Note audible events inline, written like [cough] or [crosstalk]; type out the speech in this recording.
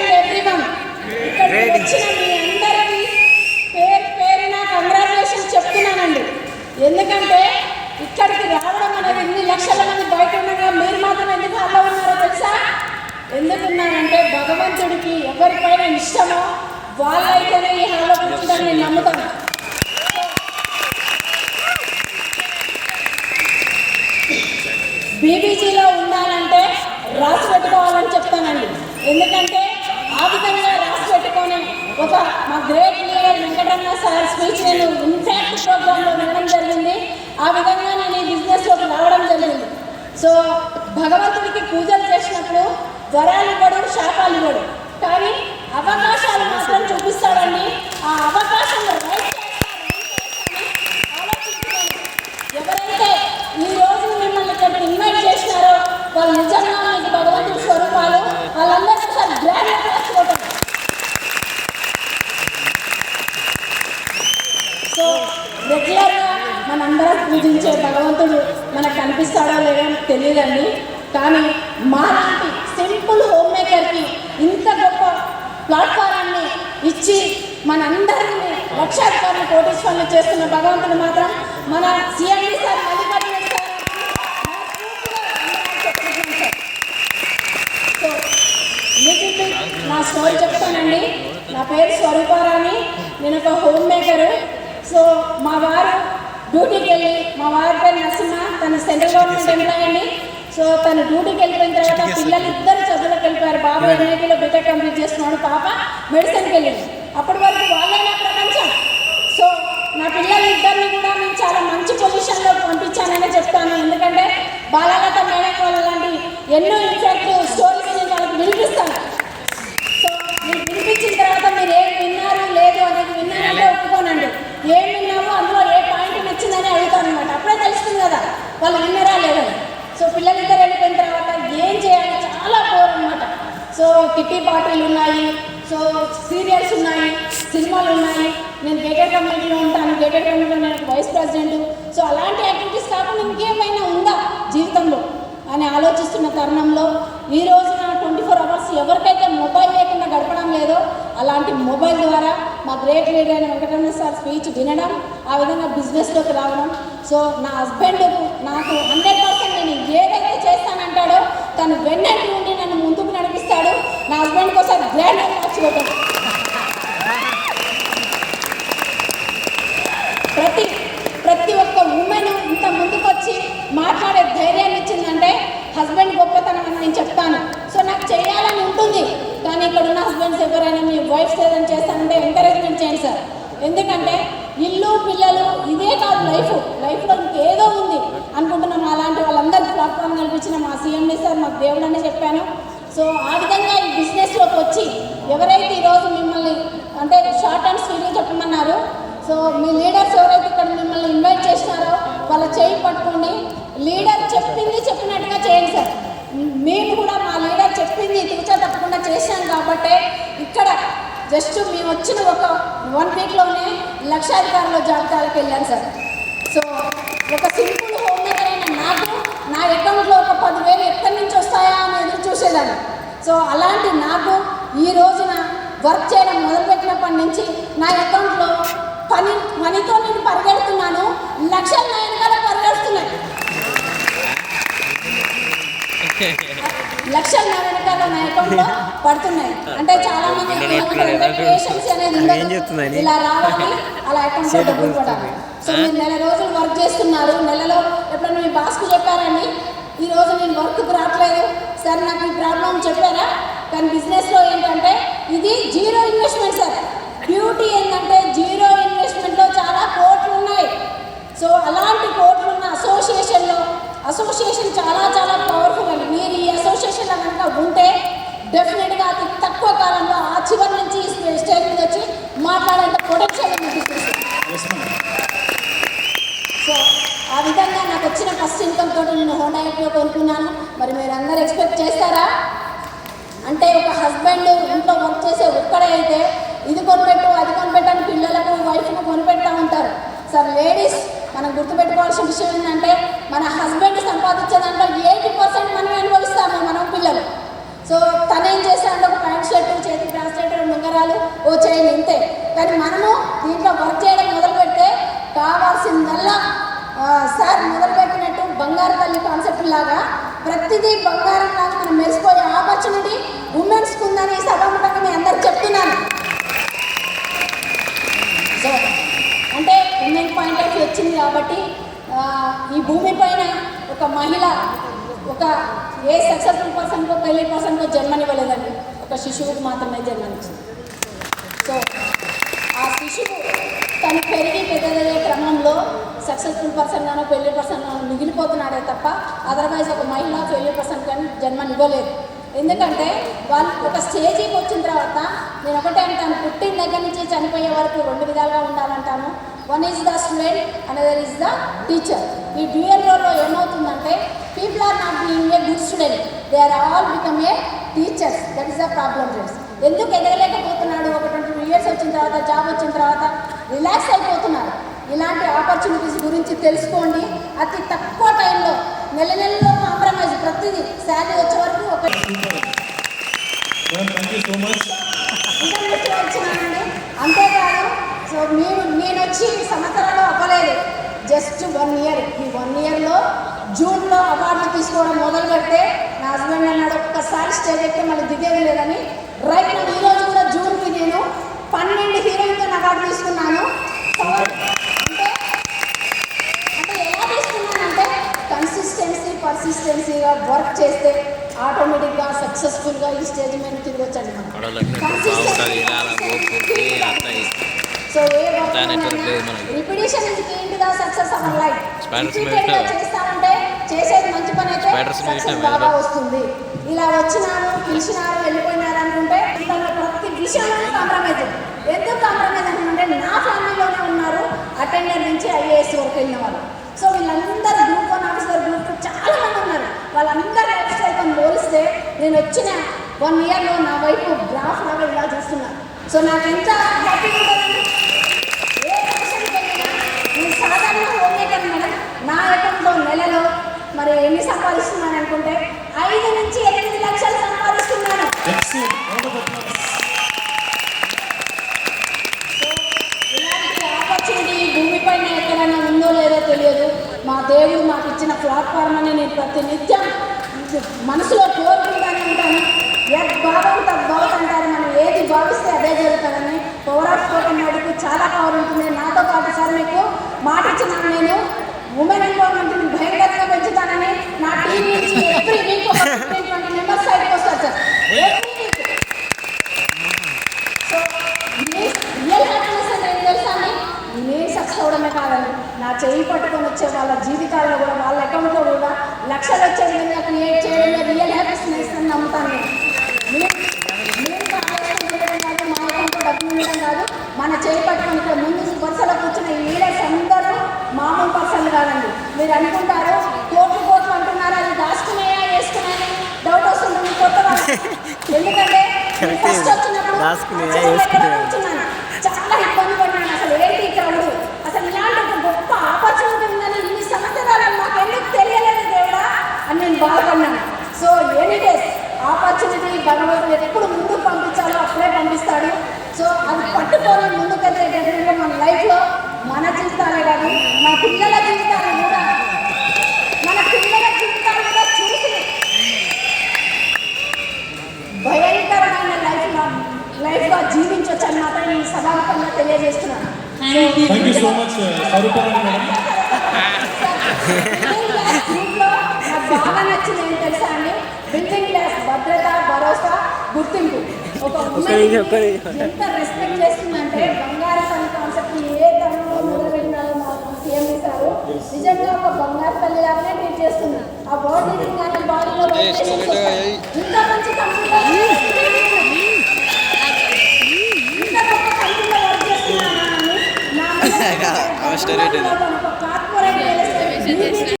Welcome everyone ఇక్కడికి వచ్చిన మీ అందరికీ పేరు పేరున కంగ్రాచులేషన్ చెప్తున్నానండి. ఎందుకంటే ఇక్కడికి రావడం అనేది ఇన్ని లక్షల మంది బయట ఉండగా మీరు మాత్రం ఎందుకు హాల్లో ఉన్నారో తెలుసా? ఎందుకున్నానంటే భగవంతుడికి ఎవరిపైన ఇష్టమో వాళ్ళైతేనే ఈ హాల్లో కూర్చుంటారని నేను నమ్ముతాను. బీబీజీలో ఉండాలంటే రాసి పెట్టుకోవాలని చెప్తానండి. ఎందుకంటే ఆ విధంగా రాసి పెట్టుకొని ఒక మా great leader Venkataramana sir speech నేను ఇన్ఫాక్ట్ ప్రోగ్రాంలో వినడం జరిగింది. ఆ విధంగా నేను ఈ బిజినెస్లోకి రావడం జరిగింది. సో భగవంతుడికి పూజలు చేసినప్పుడు వరాలు ఇవ్వడు శాపాలు ఇవ్వడు. కానీ అవకాశాలు మాత్రం చూపిస్తాడండి. ఆ అవకాశం రైట్ ఆలోచించుకోండి ఎవరైతే ఈ రోజు మిమ్మల్ని ఇక్కడికి ఇన్వైట్ చేసినారో వాళ్ళు నిజంగా మీకు భగవంతుడి స్వరూపాలు వాళ్ళందరికీ ఒకసారి గ్రాండ్ క్లాస్ కొట్టండి సో రెగ్యులర్గా మనందరం పూజించే భగవంతుడు మనకు కనిపిస్తాడా లేదో తెలియదండి. కానీ మాలాంటి సింపుల్ హోమ్ మేకర్కి ఇంత గొప్ప ప్లాట్ఫారాన్ని ఇచ్చి మనందరినీ లక్షాధికారులు కోటీశ్వరులు చేస్తున్న భగవంతుడు మాత్రం మన సిఎండి సార్ మల్లికార్జున నా స్టోరీ చెప్తానండి. నా పేరు స్వరూపారాణి నేను ఒక హోమ్ మేకరు. సో మా వారు డ్యూటీకి వెళ్ళి మా వారి పేరు నరసింహ. తను సెంట్రల్ గవర్నమెంట్ ఎంప్లాయ్ అండి. సో తను డ్యూటీకి వెళ్ళిపోయిన తర్వాత పిల్లలు ఇద్దరు చదువులకు వెళ్ళిపోయారు. బాబాయ్ ఎన్ఐటీలో బీటెక్ కంప్లీట్ చేస్తున్నాడు. పాప మెడిసిన్కి వెళ్ళింది. అప్పటి వరకు వాళ్ళే నా ప్రపంచం సో నా పిల్లలు ఇద్దరిని కూడా నేను చాలా మంచి పొజిషన్లో పంపించానని చెప్తాను. ఎందుకంటే బాలలత మేడం వాళ్ళ లాంటి ఎన్నో ఇన్ఫాక్ట్ స్టోరీస్ నేను వాళ్ళకి వినిపిస్తాను సో మీరు వినిపించిన తర్వాత మీరు ఏం విన్నారు లేదు అనేది విన్నారంటే ఒప్పుకోనండి ఏం విన్నామో అందులో ఏ పాయింట్ నచ్చిందని అడుగుతాను అనమాట అప్పుడే తెలుస్తుంది కదా వాళ్ళు విన్నారా లేదని సో పిల్లలిద్దరు వెళ్ళిపోయిన తర్వాత ఏం చేయాలి చాలా బోర్ అనమాట సో కిట్టి పార్టీలు ఉన్నాయి. సో సీరియల్స్ ఉన్నాయి సినిమాలు ఉన్నాయి. నేను గేటెడ్ కమిటీలో ఉంటాను. గేటెడ్ కమిటీలో నేను వైస్ ప్రెసిడెంట్. సో అలాంటి యాక్టివిటీస్ కాకుండా ఇంకేమైనా ఉందా జీవితంలో? అని ఆలోచిస్తున్న తరుణంలో ఈ రోజున ట్వంటీ ఫోర్ అవర్స్ ఎవరికైతే మొబైల్ లేకుండా గడపడం లేదో అలాంటి మొబైల్ ద్వారా మా గ్రేట్ లీడర్ అయిన వెంకటరమణ సార్ స్పీచ్ వినడం ఆ విధంగా బిజినెస్లోకి రావడం. సో నా హస్బెండ్ నాకు హండ్రెడ్ పర్సెంట్ నేను ఏదైతే చేస్తానంటాడో తను వెన్నట్టు ఉండి నన్ను ముందుకు నడిపిస్తాడు నా హస్బెండ్ కోసం గ్రాండ్ మార్చిపోతాడు ప్రతి ప్రతి ఒక్క ఉమెన్ ఇంత ముందుకొచ్చి మాట్లాడే ధైర్యాన్ని ఇచ్చిందంటే హస్బెండ్ గొప్పతనం అని నేను చెప్తాను. సో నాకు చేయాలని ఉంటుంది. కానీ ఇక్కడ ఉన్న హస్బెండ్స్ ఎవరైనా మీ వైఫ్స్ ఏదైనా చేస్తానంటే ఎంకరేజ్మెంట్ చేయండి సార్. ఎందుకంటే ఇల్లు పిల్లలు ఇదే కాదు లైఫ్ లైఫ్లో ఇంకేదో ఉంది. అనుకుంటున్నాం అలాంటి వాళ్ళందరికీ ప్లాట్ఫామ్ కల్పించిన మా సీఎండి సార్ మాకు దేవుడు అని చెప్పాను. సో ఆ విధంగా ఈ బిజినెస్లోకి వచ్చి ఎవరైతే ఈరోజు మిమ్మల్ని అంటే షార్ట్ అండ్ స్వీట్గా చెప్పమన్నారు సో మీ లీడర్స్ ఎవరైతే ఇక్కడ మిమ్మల్ని ఇన్వైట్ చేసినారో వాళ్ళ చేయి పట్టుకోండి లీడర్ చెప్పింది చెప్పినట్టుగా చేయండి సార్. మేము కూడా మా లీడర్ చెప్పింది తీర్చా తప్పకుండా చేశాను కాబట్టి ఇక్కడ జస్ట్ మేము వచ్చిన ఒక వన్ వీక్లోనే లక్షాధికారుల జాబితాలకు వెళ్ళాను సార్. సో ఒక సింపుల్ హోమ్ మేకర్ అయిన నాకు నా అకౌంట్లో ఒక పదివేలు ఎక్కడి నుంచి వస్తాయా అని ఎదురు చూసేదాన్ని సో అలాంటి నాకు ఈ రోజున వర్క్ చేయడం మొదలుపెట్టినప్పటి నుంచి నా అకౌంట్లో పని పనితో నేను పరిగెడుతున్నాను. లక్షల నా వెనకాల పరిగెడుతున్నాయి. లక్షల నా వెనకాల నా అకౌంట్లో పడుతున్నాయి. అంటే చాలా మంది పేషెన్స్ అనేది ఇలా రావాలి అలా అకౌంట్లో డబ్బులు పడాలి. సో మీరు నెల రోజులు వర్క్ చేస్తున్నారు. నెలలో ఎప్పుడైనా మీ బాస్కు చెప్పారని ఈ రోజు నేను వర్క్కి రావట్లేదు సార్ నాకు ఈ ప్రాబ్లం చెప్పారా? కానీ బిజినెస్లో ఏంటంటే ఇది జీరో ఇన్వెస్ట్మెంట్ సార్. బ్యూటీ ఏంటంటే జీరో ఇన్వెస్ట్మెంట్లో చాలా కోట్లు ఉన్నాయి. సో అలాంటి కోట్లు ఉన్న అసోసియేషన్లో అసోసియేషన్ చాలా చాలా పవర్ఫుల్ అండి మీరు ఈ అసోసియేషన్లో కనుక ఉంటే డెఫినెట్గా అతి తక్కువ కాలంలో ఆ చివరి నుంచి ఈ స్టేజ్ మీద వచ్చి మాట్లాడేంత పొటెన్షియల్ ఉంది బిజినెస్ సో ఆ విధంగా నాకు వచ్చిన ఫస్ట్ ఇన్కమ్ తోటి నేను హోండా యాక్టివ్ కొనుక్కున్నాను మీరు ఎక్స్పెక్ట్ చేస్తారా? అంటే ఒక హస్బెండ్ ఇంట్లో వర్క్ చేసే ఒక్కడే అయితే ఇది కొనిపెట్టు అది కొనిపెట్టని పిల్లలకు వైఫ్ను కొనిపెడతా ఉంటారు. సార్ లేడీస్ మనం గుర్తుపెట్టుకోవాల్సిన విషయం ఏంటంటే మన హస్బెండ్ సంపాదించే దాంట్లో ఎయిటీ పర్సెంట్ మనం అనుభవిస్తాము మనం పిల్లలు. సో తనేం చేశాడు ఒక ప్యాంట్ షర్ట్ చేతి కానీ మనము దీంట్లో వర్క్ చేయడం మొదలు పెడితే కావాల్సిందల్లా సార్ సార్ మొదలుపెట్టినట్టు బంగారు తల్లి కాన్సెప్ట్ లాగా ప్రతిదీ బంగారం లాగా మనం మెరిసిపోయే ఆపర్చునిటీ ఉమెన్స్కి ఉందని ఈ సభాముఖంగా మీ అందరు చెప్తున్నాను. సో అంటే ఉమెన్ పాయింట్ ఆఫ్ వ్యూ వచ్చింది కాబట్టి ఈ భూమి పైన ఒక మహిళ ఒక ఏ సక్సెస్ఫుల్ పర్సన్కో పెళ్ళి పర్సన్కో జన్మనివ్వలేదండి. ఒక శిశువుకు మాత్రమే జన్మనిచ్చింది. సో ఆ శిశువు తను పెరిగి పెద్దదయ్యే క్రమంలో సక్సెస్ఫుల్ పర్సన్ గానో పెళ్ళి పర్సన్ గానో మిగిలిపోతున్నాడే తప్ప అదర్వైజ్ ఒక మహిళ ఫెయిల్యూర్ పర్సన్ కానీ జన్మనివ్వలేదు ఎందుకంటే వాళ్ళు ఒక స్టేజీకి వచ్చిన తర్వాత నేను ఒకటే అంటాను పుట్టిన దగ్గర నుంచి చనిపోయే వరకు రెండు విధాలుగా ఉండాలంటాను. One is the student another is the teacher ఈ డ్యూయల్ రోల్లో ఏమవుతుందంటే people are not being a good student they are all become a teachers that is the problem friends ఎందుకు ఎదగలేకపోతున్నాడు? ఒక ట్వంటీ టూ ఇయర్స్ వచ్చిన తర్వాత జాబ్ వచ్చిన తర్వాత రిలాక్స్ అయిపోతున్నాడు ఇలాంటి ఆపర్చునిటీస్ గురించి తెలుసుకోండి. అతి తక్కువ టైంలో నెల నెలలో కాంప్రమైజ్ ప్రతిదీ శాలరీ వచ్చే వరకు ఒక వచ్చినానండి. అంతేకాదు సో మీరు నేను వచ్చి సంవత్సరాలు అవ్వలేదు. జస్ట్ వన్ ఇయర్ ఈ వన్ ఇయర్లో జూన్లో అవార్డులు తీసుకోవడం మొదలు పెడితే నా హస్బెండ్ అన్నాడు ఒక్కసారి స్టేజ్ ఎక్కితే మళ్ళీ దిగేది లేదని. రైట్ ఈరోజు కూడా జూన్కి నేను పన్నెండు హీరోయిన్తో అవార్డు తీసుకున్నాను సో అంటే అంటే ఎలా తీసుకున్నానంటే కన్సిస్టెన్సీ పర్సిస్టెన్సీగా వర్క్ చేస్తే ఆటోమేటిక్గా సక్సెస్ఫుల్గా ఈ స్టేజ్ మీద తిరగొచ్చండి so a. Repetition is key to the success our life చేస్తామంటే చేసేది మంచి పని అయితే సక్సెస్ బాగా. వస్తుంది. ఇలా వచ్చినారు పిలిచినారు వెళ్ళిపోయినారు అనుకుంటే ప్రతి విషయంలోనే కాంప్రమైజ్ ఎందుకు కాంప్రమైజ్ అంటే నా ఫ్యామిలీలోనే ఉన్నారు అటెండర్ నుంచి ఐఏఎస్ వరకు వెళ్ళిన వాళ్ళు. సో వీళ్ళందరూ group one officer group two చాలా మంది ఉన్నారు వాళ్ళందరూ లైఫ్ స్టైల్తో పోలిస్తే నేను వచ్చిన వన్ ఇయర్లో నా వైపు గ్రాఫ్ లాగా ఇలా చూస్తున్నాను సో నాకు ఎంత హ్యాపీగా ఉంటుందండి ఏ ఫంక్షన్కి వెళ్ళినా నేను సాధారణ హోమ్ మేకర్ మేడం నా అకౌంట్లో నెలలో మరి ఎన్ని సంపాదిస్తున్నాను అనుకుంటే ఐదు నుంచి ఎనిమిది లక్షలు సంపాదిస్తున్నాను. ఇలాంటి ఆపర్చునిటీ భూమిపైన ఎక్కడైనా ఉందో లేదో తెలియదు. మా దేవుడు మాకు ఇచ్చిన ప్లాట్ఫామ్ అని నేను ప్రతి నిత్యం మనసులో కోరుకుంటానే ఉంటాను. యత్ భావం తద్భవత్ అంటారు మనం ఏది భావిస్తే అదే జరుగుతుందని పవర్ ఆఫ్ స్పోకెన్ చాలా పవర్ ఉంటుంది. నాతో పాటు సార్ మీకు మాట ఇచ్చినాను నేను ఉమెన్ ఎంపవర్మెంట్ని భయంకరంగా పెంచుతానని నా టీం నుంచి ఎవ్రీ వీక్ ఒక ట్వంటీ మెంబర్స్ సైడ్కి వస్తారు sir every week so real happiness అంటే ఏం తెలుసా అండి నేను సక్సెస్ అవడమే కాదండి నా చేయి పట్టుకొని వచ్చే వాళ్ళ జీవితాల్లో కూడా వాళ్ళ అకౌంట్లో కూడా లక్షలు వచ్చే విధంగా క్రియేట్ చేయడమే రియల్ హ్యాపీనెస్ అని నమ్ముతాను. కాదు మన చేయి ఇక్కడ ముందు వరుసలో కూర్చున్న ఈ లీడర్స్ అందరూ మామూలు పర్సన్లు కాదండి. మీరు అనుకుంటారు కోట్లు కోట్లు అంటున్నారు అది దాచుకునేయా వేసుకునేది డౌట్ వస్తుంది కొత్త [laughs] ఎందుకంటే ఫస్ట్ వచ్చినప్పుడు? కూర్చున్నాను. చాలా ఇబ్బంది పడినాను అసలు ఏంటి క్రౌడ్ అసలు ఇలాంటి ఒక గొప్ప ఆపర్చునిటీ ఉందని ఇన్ని సంవత్సరాలు మాకు ఎందుకు తెలియలేదు దేవుడా అని నేను బాధపడినాను సో ఎనీ డేస్ భగవంతుడు ఎప్పుడు ముందుకు పంపించాలో అప్పుడే పంపిస్తాడు. సో అది పట్టుకొని ముందుకెళ్తే డెఫినెట్గా మన లైఫ్లో మన జీవితాలే కాదు మన పిల్లల జీవితాలు కూడా మన పిల్లల జీవితాలు కూడా చూసి భయంకరమైన లైఫ్ లైఫ్గా జీవించవచ్చు అని మాత్రం ఈ సభాముఖంగా తెలియజేస్తున్నాను. థ్యాంక్ యూ సో మచ్ నాకు బాగా నచ్చింది ఏం తెలుసా అండి? బిల్డింగ్ భద్రత భరోసా గుర్తింపు. ఒక. ఎంత రెస్పెక్ట్ చేస్తుందంటే బంగారు తల్లి కాన్సెప్ట్ ఏ తరంలో మొదలుపెట్టినారో మాకు సీఎం ఇస్తారు నిజంగా ఒక బంగారు తల్లి లాగానే ట్రీట్ చేస్తుంది ఆ బాడీ కానీ బాడీలో ఇంత మంచి కంపెనీలో వర్క్ చేస్తున్నానా [laughs]